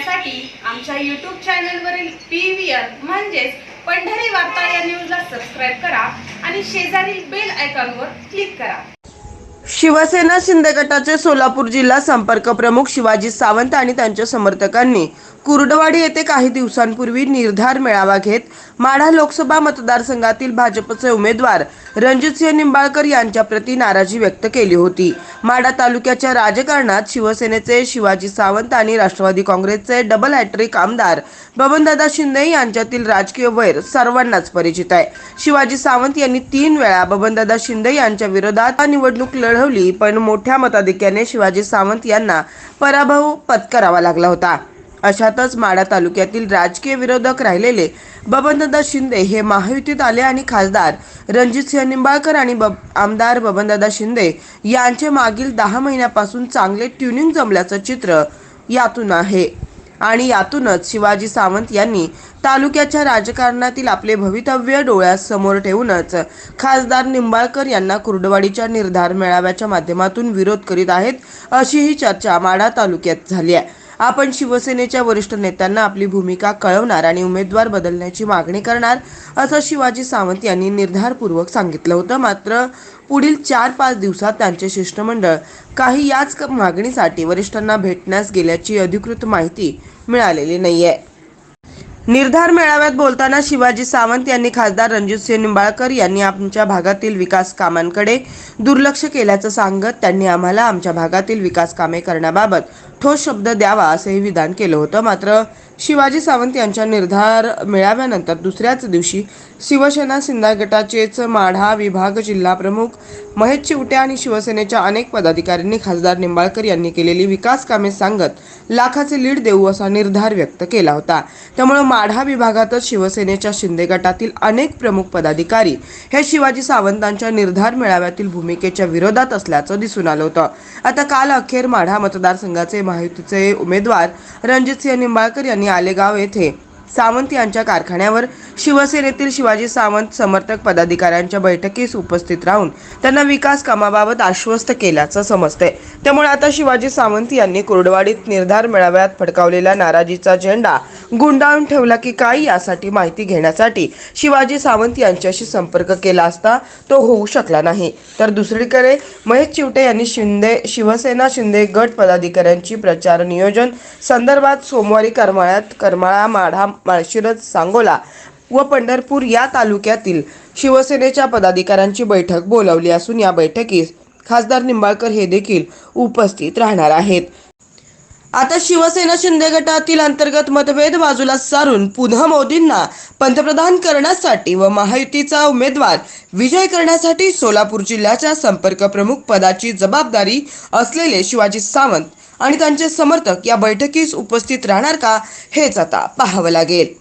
पाहण्यासाठी आमच्या यूट्यूब चॅनलवरील पी व्ही आर म्हणजेच पंढरी वार्ता या न्यूजला सबस्क्राईब करा आणि शेजारील बेल आयकॉनवर क्लिक करा. शिवसेना शिंदे गटाचे सोलापूर जिल्हा संपर्क प्रमुख शिवाजी सावंत आणि त्यांच्या समर्थकांनी कुर्डवाडी येथे काही दिवसांपूर्वी निर्धार मेळावा घेत माढा लोकसभा मतदारसंघातील भाजपचे उमेदवार रणजितसिंह निंबाळकर यांच्याप्रती नाराजी व्यक्त केली होती. माढा तालुक्याच्या राजकारणात शिवसेनेचे शिवाजी सावंत आणि राष्ट्रवादी काँग्रेसचे डबल हॅट्रिक आमदार बबनदादा शिंदे यांच्यातील राजकीय वैर सर्वांनाच परिचित आहे. शिवाजी सावंत यांनी तीन वेळा बबनदादा शिंदे यांच्या विरोधात निवडणूक लढवली पण मोठ्या मताधिक्याने शिवाजी सावंत यांना पराभव पत्करावा लागला होता. अशातच माढा तालुक्यातील राजकीय विरोधक राहिलेले बबनदादा शिंदे हे महायुतीत आले आणि खासदार रणजितसिंह निंबाळकर आणि बब आमदार बबनदादा शिंदे यांचे मागील दहा महिन्यापासून चांगले ट्युनिंग जमल्याचं चित्र यातून आहे. आणि यातूनच शिवाजी सावंत यांनी तालुक्याच्या राजकारणातील आपले भवितव्य डोळ्यासमोर ठेवूनच खासदार निंबाळकर यांना कुर्डवाडीच्या निर्धार मेळाव्याच्या माध्यमातून विरोध करीत आहेत अशीही चर्चा माढा तालुक्यात झाली आहे. आपण शिवसेनेच्या वरिष्ठ नेत्यांना आपली भूमिका कळवणार आणि उमेदवार बदलण्याची मागणी करणार असं शिवाजी सावंत यांनी निर्धारपूर्वक सांगितलं होतं. मात्र पुढील चार पाच दिवसात त्यांचे शिष्टमंडळ काही याच मागणीसाठी वरिष्ठांना भेटण्यास गेल्याची अधिकृत माहिती मिळालेली नाहीये. निर्धार मेळाव्यात बोलताना शिवाजी सावंत यांनी खासदार रणजितसिंह निंबाळकर यांनी आमच्या भागातील विकास कामांकडे दुर्लक्ष केल्याचं सांगत त्यांनी आम्हाला आमच्या भागातील विकास कामे करण्याबाबत ठोस शब्द द्यावा असंही विधान केलं होतं. मात्र शिवाजी सावंत यांच्या निर्धार मेळाव्यानंतर दुसऱ्याच दिवशी शिवसेना सिंधा गटाचेच माढा विभाग जिल्हा प्रमुख महेश चिवटे आणि शिवसेनेच्या अनेक पदाधिकाऱ्यांनी खासदार निंबाळकर यांनी केलेली विकास कामे सांगत लाखाचे लीड देऊ असा निर्धार व्यक्त केला होता. त्यामुळे माढा विभागातच शिवसेनेच्या शिंदे गटातील अनेक प्रमुख पदाधिकारी हे शिवाजी सावंतांच्या निर्धार मेळाव्यातील भूमिकेच्या विरोधात असल्याचं दिसून आलं होतं. आता काल अखेर माढा मतदारसंघाचे महायुतीचे उमेदवार रणजितसिंह निंबाळकर यांनी आलेगाव येथे. सावंत यांच्या कारखान्यावर शिवसेनेतील शिवाजी सावंत समर्थक पदाधिकाऱ्यांच्या बैठकीस उपस्थित राहून त्यांना विकास कामाबाबत आश्वस्त केल्याचं समजते त्यामुळे आता शिवाजी सावंत यांनी कुर्डवाडीत निर्धार मेळाव्यात फडकावलेला नाराजीचा झेंडा गुंडाळून ठेवला की काय यासाठी माहिती घेण्यासाठी शिवाजी सावंत यांच्याशी संपर्क केला असता तो होऊ शकला नाही. तर दुसरीकडे महेश चिवटे यांनी शिंदे शिवसेना शिंदे गट पदाधिकाऱ्यांची प्रचार नियोजन संदर्भात सोमवारी करमाळ्यात करमाळा माढा माळशिरस सांगोला व पंढरपूर या तालुक्यातील शिवसेनेच्या पदाधिकाऱ्यांची बैठक बोलावली असून या बैठकीस खासदार निंबाळकर हे देखील उपस्थित राहणार आहेत. आता शिवसेना शिंदे गटातील अंतर्गत मतभेद बाजूला सारून पुन्हा मोदींना पंतप्रधान करण्यासाठी व महायुतीचा उमेदवार विजय करण्यासाठी सोलापूर जिल्ह्याच्या संपर्क प्रमुख पदाची जबाबदारी असलेले शिवाजी सावंत आणि त्यांचे समर्थक या बैठकीस उपस्थित राहणार का हेच आता पाहावं लागेल.